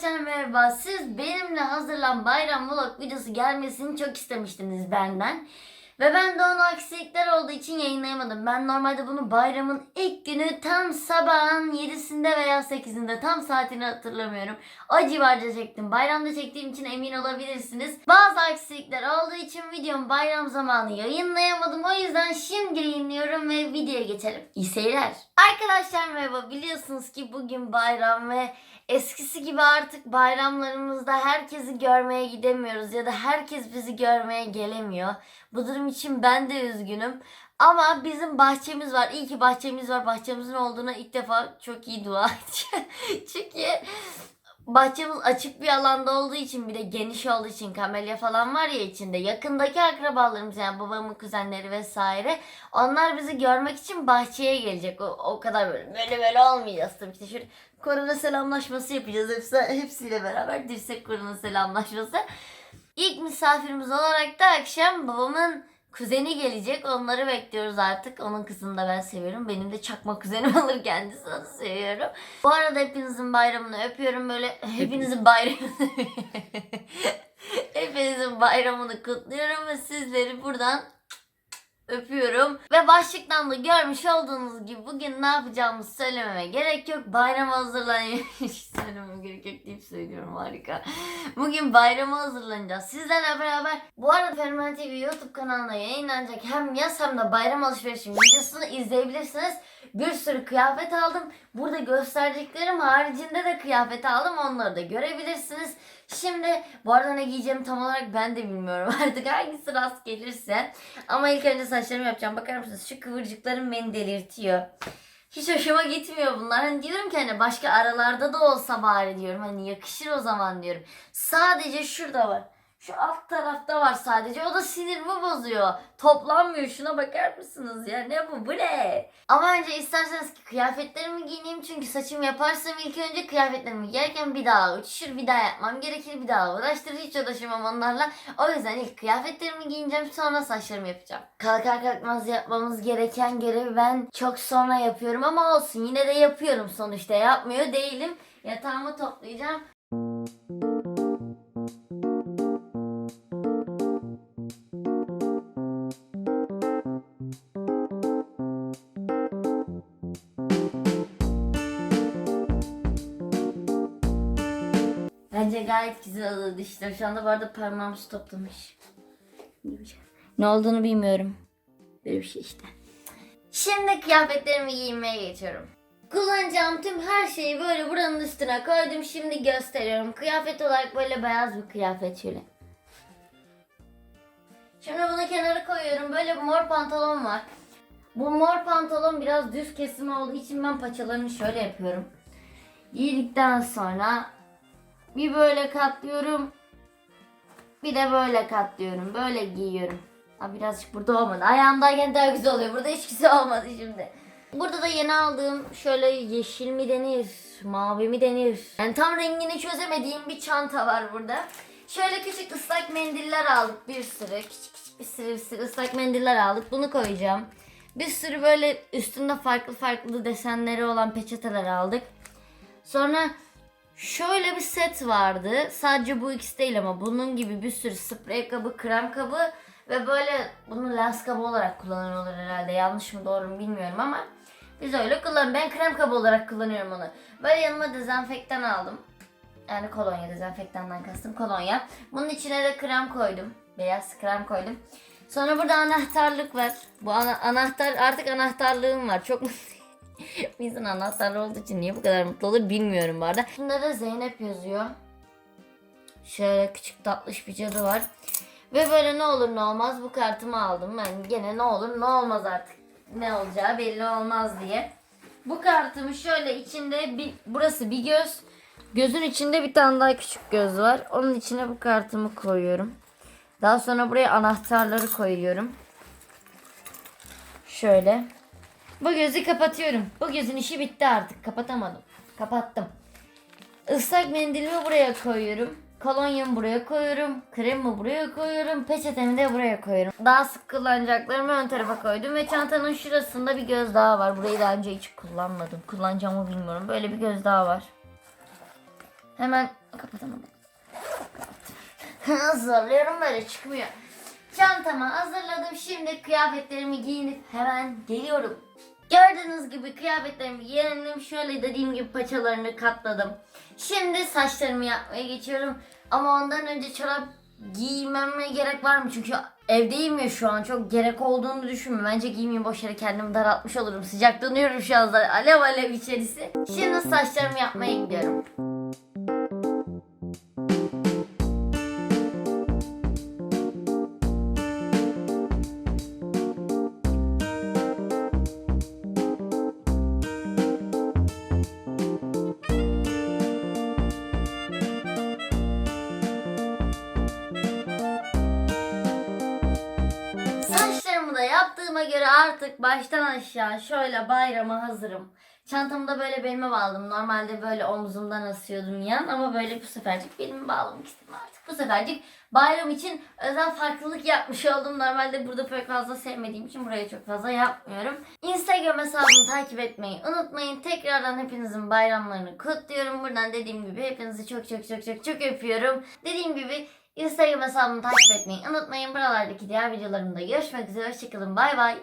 Arkadaşlar merhaba. Siz benimle hazırlan bayram vlog videosu gelmesini çok istemiştiniz benden. Ve ben de onu aksilikler olduğu için yayınlayamadım. Ben normalde bunu bayramın ilk günü tam sabahın 7'sinde veya 8'inde tam saatini hatırlamıyorum. O civarda çektim. Bayramda çektiğim için emin olabilirsiniz. Bazı aksilikler olduğu için videomu bayram zamanı yayınlayamadım. O yüzden şimdi yayınlıyorum ve videoya geçelim. İyi seyirler. Arkadaşlar merhaba. Biliyorsunuz ki bugün bayram ve eskisi gibi artık bayramlarımızda herkesi görmeye gidemiyoruz ya da herkes bizi görmeye gelemiyor. Bu durum için ben de üzgünüm. Ama bizim bahçemiz var. İyi ki bahçemiz var. Bahçemizin olduğuna ilk defa çok iyi dua. Çünkü bahçemiz açık bir alanda olduğu için bir de geniş olduğu için kamelya falan var ya içinde. Yakındaki akrabalarımız yani babamın kuzenleri vesaire. Onlar bizi görmek için bahçeye gelecek. O, o kadar böyle böyle böyle olmayacağız tabii ki. Şöyle korona selamlaşması yapacağız. Hepsi, hepsiyle beraber dirsek korona selamlaşması. İlk misafirimiz olarak da akşam babamın kuzeni gelecek. Onları bekliyoruz artık. Onun kızını da ben seviyorum. Benim de çakma kuzenim olur kendisi. Onu seviyorum. Bu arada hepinizin bayramını öpüyorum. Böyle hepinizin bayramını hepinizin bayramını kutluyorum ve sizleri buradan öpüyorum. Ve başlıktan da görmüş olduğunuz gibi bugün ne yapacağımızı söylememe gerek yok. Bayrama hazırlanıyor. Söylememe gerek yok deyip söylüyorum harika. Bugün bayrama hazırlanacağız. Sizlerle beraber bu arada Fenomen TV YouTube kanalına yayınlanacak hem yaz hem de bayram alışverişi videosunu izleyebilirsiniz. Bir sürü kıyafet aldım. Burada göstereceklerim haricinde de kıyafet aldım. Onları da görebilirsiniz. Şimdi bu arada ne giyeceğimi tam olarak ben de bilmiyorum artık hangisi rast gelirse. Ama ilk önce saçlarımı yapacağım. Bakar mısınız şu kıvırcıklarım beni delirtiyor. Hiç hoşuma gitmiyor bunlar. Hani diyorum ki hani başka aralarda da olsa bari diyorum. Hani yakışır o zaman diyorum. Sadece şurada var. Şu alt tarafta var sadece. O da sinirimi bozuyor. Toplanmıyor. Şuna bakar mısınız ya? Ne bu? Bu ne? Ama önce isterseniz ki kıyafetlerimi giyineyim. Çünkü saçımı yaparsam ilk önce kıyafetlerimi giyerken bir daha uçuşur. Bir daha yapmam gerekir. Bir daha uğraştırır. Hiç uğraşamam onlarla. O yüzden ilk kıyafetlerimi giyineceğim. Sonra saçlarımı yapacağım. Kalkar kalkmaz yapmamız gereken görevi ben çok sonra yapıyorum. Ama olsun. Yine de yapıyorum sonuçta. Yapmıyor değilim. Yatağımı toplayacağım. Gayet güzel oldu işte. Şu anda bu parmağım su toplamış. Ne olduğunu bilmiyorum. Böyle bir şey işte. Şimdi kıyafetlerimi giymeye geçiyorum. Kullanacağım tüm her şeyi böyle buranın üstüne koydum. Şimdi gösteriyorum. Kıyafet olarak böyle beyaz bir kıyafet şöyle. Şimdi bunu kenara koyuyorum. Böyle bir mor pantolon var. Bu mor pantolon biraz düz kesim olduğu için ben paçalarını şöyle yapıyorum. Giydikten sonra bir böyle katlıyorum. Bir de böyle katlıyorum. Böyle giyiyorum. Ha birazcık burada olmadı. Ayağımdayken daha güzel oluyor. Burada hiç güzel olmadı şimdi. Burada da yeni aldığım şöyle yeşil mi denir, mavi mi denir? Yani tam rengini çözemediğim bir çanta var burada. Şöyle küçük ıslak mendiller aldık bir sürü. Küçük küçük bir sürü, bir sürü ıslak mendiller aldık. Bunu koyacağım. Bir sürü böyle üstünde farklı farklı desenleri olan peçeteler aldık. Sonra Şöyle bir set vardı. Sadece bu ikisi değil ama bunun gibi bir sürü sprey kabı, krem kabı ve böyle bunu lens kabı olarak kullanıyorlar herhalde. Yanlış mı doğru mu bilmiyorum ama biz öyle kullanıyoruz. Ben krem kabı olarak kullanıyorum onu. Böyle yanıma dezenfektan aldım. Yani kolonya, dezenfektandan kastım kolonya. Bunun içine de krem koydum. Beyaz krem koydum. Sonra burada anahtarlık var. Bu ana- anahtar artık anahtarlığım var. Çok mutluyum. Bir insan anahtarlı olduğu için niye bu kadar mutlu olur bilmiyorum bu arada. Bunda da Zeynep yazıyor. Şöyle küçük tatlış bir cadı var. Ve böyle ne olur ne olmaz bu kartımı aldım. Ben gene ne olur ne olmaz artık. Ne olacağı belli olmaz diye. Bu kartımı şöyle içinde bir burası bir göz. Gözün içinde bir tane daha küçük göz var. Onun içine bu kartımı koyuyorum. Daha sonra buraya anahtarları koyuyorum. Şöyle. Bu gözü kapatıyorum. Bu gözün işi bitti artık. Kapatamadım. Kapattım. Islak mendilimi buraya koyuyorum. Kolonyamı buraya koyuyorum. Kremimi buraya koyuyorum. Peçetemi de buraya koyuyorum. Daha sık kullanacaklarımı ön tarafa koydum. Ve çantanın şurasında bir göz daha var. Burayı daha önce hiç kullanmadım. Kullanacağımı bilmiyorum. Böyle bir göz daha var. Hemen kapatamadım. Hazırlıyorum böyle çıkmıyor. Çantamı hazırladım. Şimdi kıyafetlerimi giyinip hemen geliyorum. Gördüğünüz gibi kıyafetlerimi giyindim. Şöyle dediğim gibi paçalarını katladım. Şimdi saçlarımı yapmaya geçiyorum. Ama ondan önce çorap giymeme gerek var mı? Çünkü evdeyim ya şu an. Çok gerek olduğunu düşünmüyorum. Bence giymeyeyim boş yere kendimi daraltmış olurum. Sıcaklanıyorum şu anda. Alev alev içerisi. Şimdi saçlarımı yapmaya gidiyorum. Da yaptığıma göre artık baştan aşağı şöyle bayrama hazırım. Çantamı da böyle belime bağladım. Normalde böyle omzumdan asıyordum yan ama böyle bu sefercik belime bağlamak istedim artık. Bu sefercik bayram için özel farklılık yapmış oldum. Normalde burada pek fazla sevmediğim için buraya çok fazla yapmıyorum. Instagram hesabımı takip etmeyi unutmayın. Tekrardan hepinizin bayramlarını kutluyorum. Buradan dediğim gibi hepinizi çok çok çok çok çok öpüyorum. Dediğim gibi Instagram hesabımı takip etmeyi unutmayın. Buralardaki diğer videolarımda görüşmek üzere. Hoşçakalın. Bay bay.